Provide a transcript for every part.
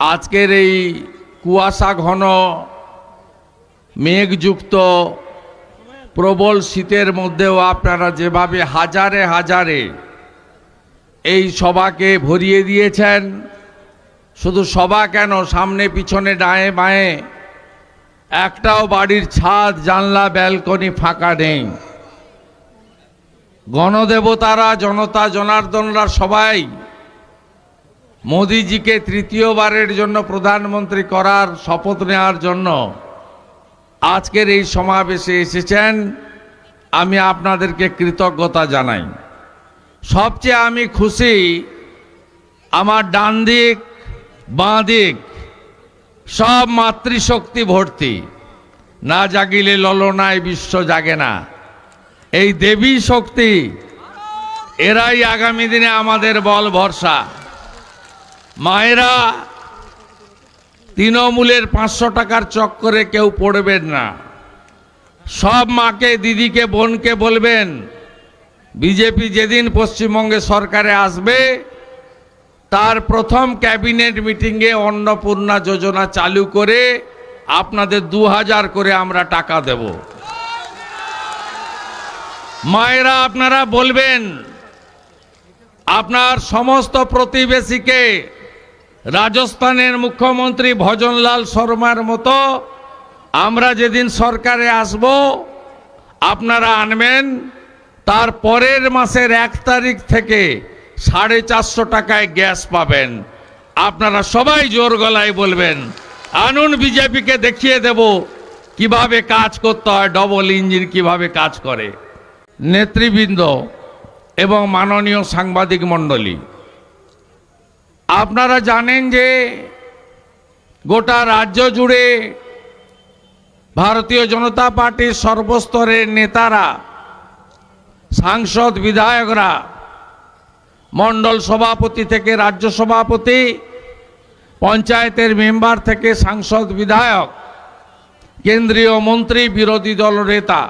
আজকের এই কুয়াশা ঘন, মেঘযুক্ত, প্রবল শীতের মধ্যেও আপনারা যেভাবে হাজারে হাজারে এই সভাকে ভরিয়ে দিয়েছেন, শুধু সভা কেন, সামনে পিছনে ডায়ে বাঁয়ে, একটাও বাড়ির ছাদ, জানলা, ব্যালকনি ফাঁকা নেই। গণদেবতারা, জনতা, জনার্দনরা সবাই মোদিজিকে তৃতীয়বারের জন্য প্রধানমন্ত্রী করার শপথ নেওয়ার জন্য আজকের এই সমাবেশে এসেছেন। আমি আপনাদেরকে কৃতজ্ঞতা জানাই। সবচেয়ে আমি খুশি আমার ডান দিক, বাঁ দিক, সব মাতৃশক্তি ভর্তি। না জাগিলে ললনায় বিশ্ব জাগে না। এই দেবী শক্তি, এরাই আগামী দিনে আমাদের বল ভরসা। মায়েরা, তৃণমূলের পাঁচশো টাকার চক্করে কেউ পড়বেন না। সব মাকে, দিদিকে, বোনকে বলবেন, বিজেপি যেদিন পশ্চিমবঙ্গে সরকারে আসবে, তার প্রথম ক্যাবিনেট মিটিংয়ে অন্নপূর্ণা যোজনা চালু করে আপনাদের দু হাজার করে আমরা টাকা দেব। মায়েরা, আপনারা বলবেন, আপনার সমস্ত প্রতিবেশীকে রাজস্থানের মুখ্যমন্ত্রী ভজনলাল শর্মার মতো আমরা যেদিন সরকারে আসব, আপনারা আনবেন, তার পরের মাসের এক তারিখ থেকে সাড়ে চারশো টাকায় গ্যাস পাবেন। আপনারা সবাই জোর গলায় বলবেন, আনুন বিজেপিকে দেখিয়ে দেব কীভাবে কাজ করতে হয়, ডবল ইঞ্জিন কীভাবে কাজ করে। নেতৃবৃন্দ এবং মাননীয় সাংবাদিক মণ্ডলী আপনারা জানেন যে গোটা রাজ্য জুড়ে ভারতীয় জনতা পার্টির সর্বস্তরের নেতারা, সাংসদ, বিধায়করা, মণ্ডল সভাপতি থেকে রাজ্য সভাপতি, পঞ্চায়েতের মেম্বার থেকে সাংসদ, বিধায়ক, কেন্দ্রীয় মন্ত্রী, বিরোধী দল নেতা,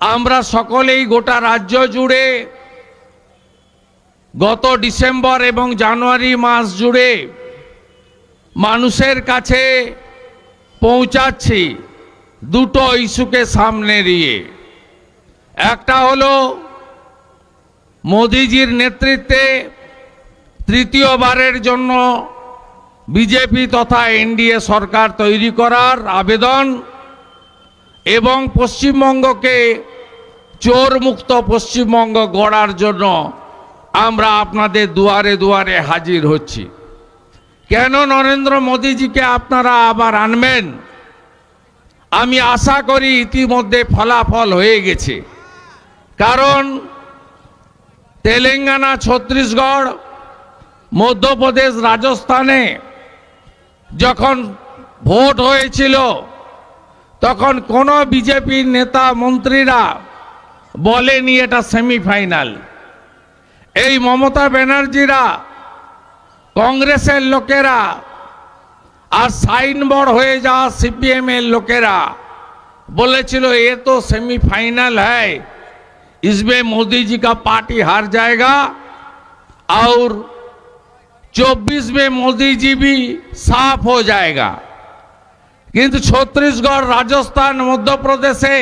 আমরা সকলেই গোটা রাজ্য জুড়ে গত ডিসেম্বর এবং জানুয়ারি মাস জুড়ে মানুষের কাছে পৌঁছাচ্ছি দুটো ইস্যুকে সামনে দিয়ে একটা হলো মোদিজির নেতৃত্বে তৃতীয়বারের জন্য বিজেপি তথা এনডিএ সরকার তৈরি করার আবেদন এবং পশ্চিমবঙ্গকে চোর মুক্ত পশ্চিমবঙ্গ গড়ার জন্য আমরা আপনাদের দুয়ারে দুয়ারে হাজির হচ্ছি। কেন নরেন্দ্র মোদীজিকে আপনারা আবার আনবেন? আমি আশা করি ইতিমধ্যে ফলাফল হয়ে গেছে। কারণ তেলেঙ্গানা, ছত্তিশগড়, মধ্যপ্রদেশ, রাজস্থানে যখন ভোট হয়েছিল, তখন কোনো বিজেপির নেতা মন্ত্রীরা বলেনি এটা সেমিফাইনাল। এই মমতা ব্যানার্জিরা কংগ্রেসের লোকেরা আর সাইনবোর্ড হয়ে যাওয়া সিপিএম এর লোকেরা বলেছিল এ তো सेमीफाइनल है इसमें मोदी जी का पार्टी हार जाएगा और 24 में मोदी जी भी साफ हो जाएगा কিন্তু ছত্তিশগড় রাজস্থান মধ্যপ্রদেশে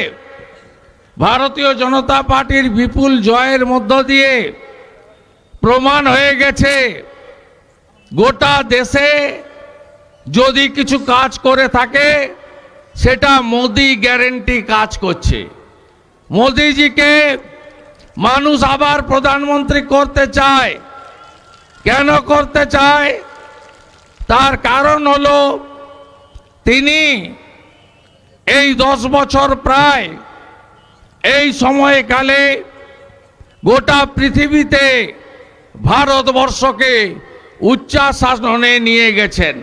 ভারতীয় জনতা পার্টির বিপুল জয়ের মধ্য দিয়ে প্রমাণ হয়ে গেছে। গোটা দেশে যদি কিছু কাজ করে থাকে, সেটা মোদি গ্যারেন্টি কাজ করছে। মোদিজিকে মানুষ আবার প্রধানমন্ত্রী করতে চায়। কেন করতে চায়? তার কারণ হলো, তিনি এই দশ বছর প্রায় এই সময়কালে গোটা পৃথিবীতে ভারতবর্ষকে উচ্চাশাসনে নিয়ে গেছেন।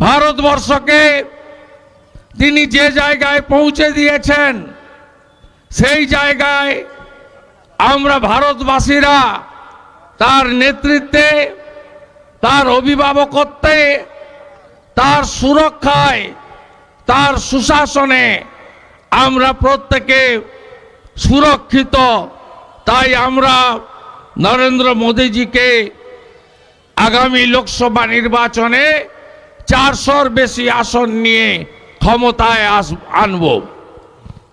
ভারতবর্ষকে তিনি যে জায়গায় পৌঁছে দিয়েছেন, সেই জায়গায় আমরা ভারতবাসীরা তার নেতৃত্বে, তার অভিভাবকত্বে, তার সুরক্ষায়, তার সুশাসনে আমরা প্রত্যেকে সুরক্ষিত। তাই আমরা নরেন্দ্র মোদীজিকে আগামী লোকসভা নির্বাচনে চারশোর বেশি আসন নিয়ে ক্ষমতায় আস, আনব।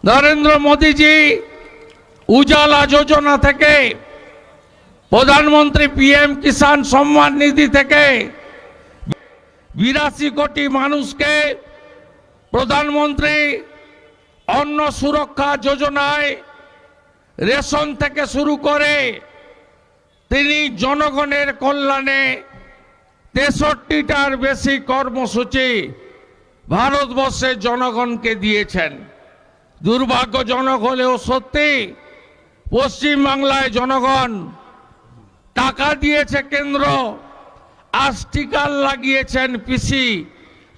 নরেন্দ্র মোদীজি উজালা যোজনা থেকে, প্রধানমন্ত্রী পিএম কিষাণ সম্মান নিধি থেকে বিরাশি কোটি মানুষকে প্রধানমন্ত্রী অন্ন সুরক্ষা যোজনায় রেশন থেকে শুরু করে তিনি জনগণের কল্যাণে তেষট্টিটার বেশি কর্মসূচি ভারতবর্ষের জনগণকে দিয়েছেন। দুর্ভাগ্যজনক হলেও সত্যি পশ্চিমবাংলায় জনগণ টাকা দিয়েছে কেন্দ্র টিকাল লাগিয়েছেন পিসি,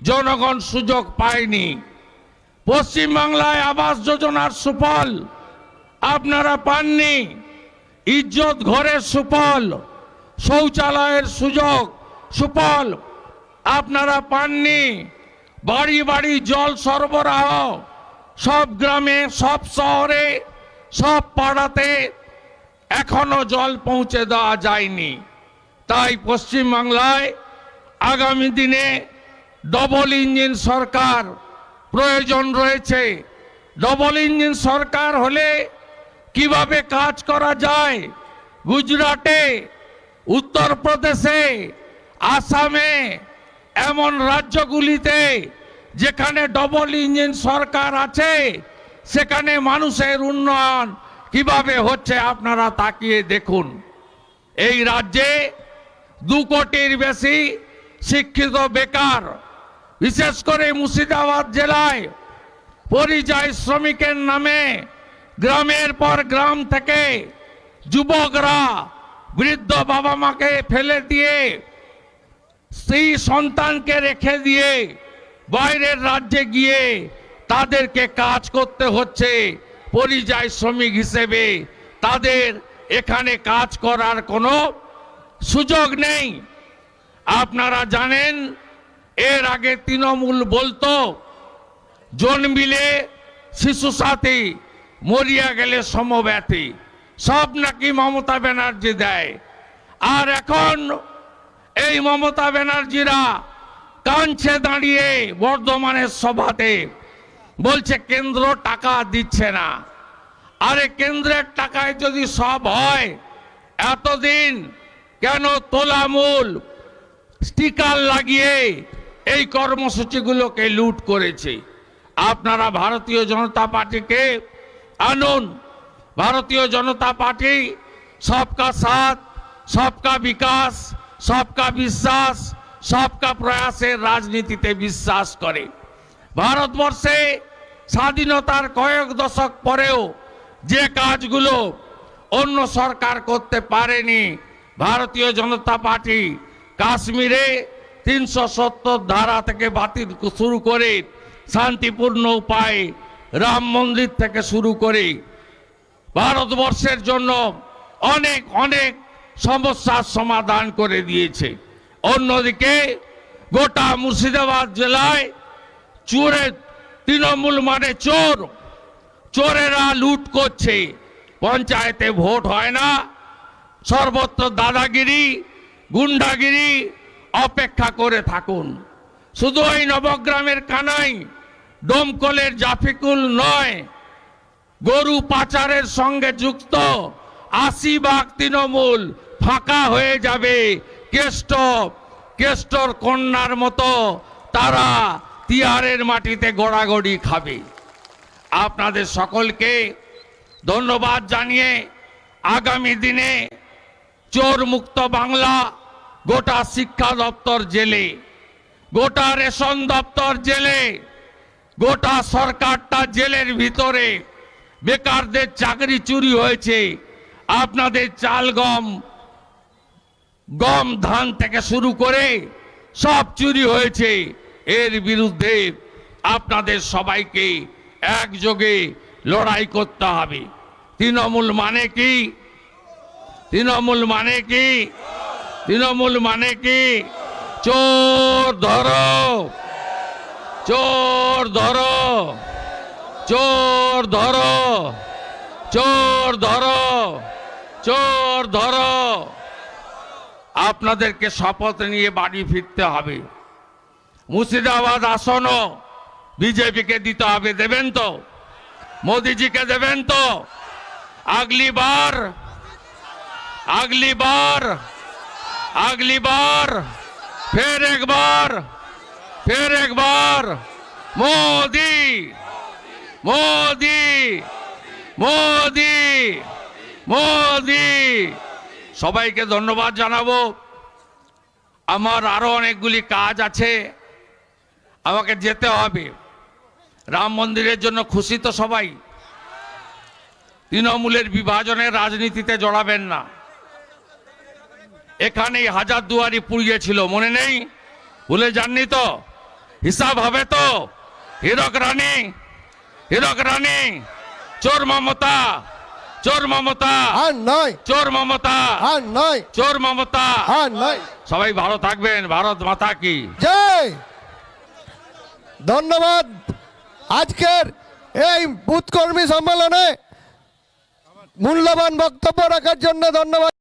জনগণ সুযোগ পায়নি। পশ্চিমবাংলায় আবাস যোজনার সুফল আপনারা পাননি। ইজ্জত ঘরের সুফল, শৌচালয়ের সুযোগ, সুফল। আপনারা পাননি, বাড়ি বাড়ি জল সরবরাহ, সব গ্রামে, সব শহরে, সব পাড়াতে এখনও জল পৌঁছে দেওয়া যায়নি। তাই পশ্চিমবাংলায় আগামী দিনে ডবল ইঞ্জিন সরকার প্রয়োজন রয়েছে। ডবল ইঞ্জিন সরকার হলে কীভাবে কাজ করা যায়? গুজরাটে, উত্তরপ্রদেশে, আসামে, এমন রাজ্যগুলিতে যেখানে ডবল ইঞ্জিন সরকার আছে, সেখানে মানুষের উন্নয়ন কীভাবে হচ্ছে আপনারা তাকিয়ে দেখুন। এই রাজ্যে দু কোটির বেশি শিক্ষিত বেকার, বিশেষ করে মুর্শিদাবাদ জেলায় পরিযায়ী শ্রমিকের নামে গ্রামের পর গ্রাম থেকে যুবকরা বৃদ্ধ বাবা মাকে ফেলে দিয়ে সেই সন্তানকে রেখে দিয়ে বাইরের রাজ্যে গিয়ে তাদেরকে কাজ করতে হচ্ছে, পরিযায়ী শ্রমিক হিসেবে। তাদের এখানে কাজ করার কোনো সুযোগ নেই। আপনারা জানেন, এর আগে তৃণমূল বলতো, জন্মিলে শিশু সাথী মরিয়া গেলে সমব্যাথী সব নাকি মমতা ব্যানার্জি দেয়। আর এখন এই মমতা ব্যানার্জিরা কাঁদছে দাঁড়িয়ে বর্ধমানের সভাতে। বলছে, কেন্দ্র টাকা দিচ্ছে না। আরে কেন্দ্রের টাকায় যদি সব হয়, এতদিন কেন তোলামূল স্টিকার লাগিয়ে এই কর্মসূচিগুলোকে লুট করেছে? আপনারা ভারতীয় জনতা পার্টিকে আনুন। ভারতীয় জনতা পার্টি, সবকা সাথ, সবকা বিকাশ, সবকা বিশ্বাস, সবকা প্রয়াসের রাজনীতিতে বিশ্বাস করে। ভারতবর্ষে স্বাধীনতার কয়েক দশক পরেও যে কাজগুলো অন্য সরকার করতে পারেনি, ভারতীয় জনতা পার্টি কাশ্মীরে তিনশো সত্তর ধারা থেকে বাতিল শুরু করে শান্তিপূর্ণ উপায়ে রাম মন্দির থেকে শুরু করে ভারতবর্ষের জন্য অনেক অনেক সমস্যার সমাধান করে দিয়েছে। অন্যদিকে গোটা মুর্শিদাবাদ জেলায় চোরের তৃণমূল মানে চোর, চোরেরা লুট করছে। পঞ্চায়েতে ভোট হয় না। সর্বত্র দাদাগিরি, গুন্ডাগিরি অপেক্ষা করে থাকুন। শুধু ওই নবগ্রামের কানাই ডোমকলের জাফিকুল নয়, গরু পাচারের সঙ্গে যুক্ত আশি ভাগ তৃণমূল, ফাঁকা হয়ে যাবে। কেষ্ট, কেষ্টর কন্যার মতো তারা তিহারের মাটিতে গড়াগড়ি খাবে। আপনাদের সকলকে ধন্যবাদ জানিয়ে আগামী দিনে চোর মুক্ত বাংলা গোটা শিক্ষা দপ্তর জেলে, গোটা রেশন দপ্তর জেলে গোটা সরকারটা জেলের ভিতরে। বেকারদের চাকরি চুরি হয়েছে। আপনাদের চাল, গম গম, ধান থেকে শুরু করে সব চুরি হয়েছে। এর বিরুদ্ধে আপনাদের সবাইকে একযোগে লড়াই করতে হবে। তৃণমূল মানে কি? তৃণমূল মানে কি? তৃণমূল মানে কি? চোর ধরো। চোর ধরো। চোর ধরো। চোর ধরো। চোর ধরো। আপনাদেরকে শপথ নিয়ে বাড়ি ফিরতে হবে। মুর্শিদাবাদ আসনও বিজেপিকে দিতে হবে, দেবেন তো? মোদিজিকে দেবেন তো? আগলি বার আগলি বার আগলি বার ফের একবার ফের একবার। মোদি মোদি মোদি মোদি। সবাইকে ধন্যবাদ জানাব। আমার আরও অনেকগুলি কাজ আছে। আমাকে যেতে হবে। রাম মন্দিরের জন্য খুশি তো সবাই। তৃণমূলের বিভাজনের রাজনীতিতে জড়াবেন না। এখানেই হাজার দুয়ারি পুড়িয়েছিল, মনে নেই? ভুলে যাননি তো? হিসাব হবে তো? হীরক রানী হীরক রানী চোর মমতা চোর মমতা নয়। চোর মমতা নয়। চোর মমতা। নয়। সবাই ভালো থাকবেন ভারত মাতা কি। জয়। ধন্যবাদ আজকের এই বুথ কর্মী সম্মেলনে মূল্যবান বক্তব্য রাখার জন্য ধন্যবাদ।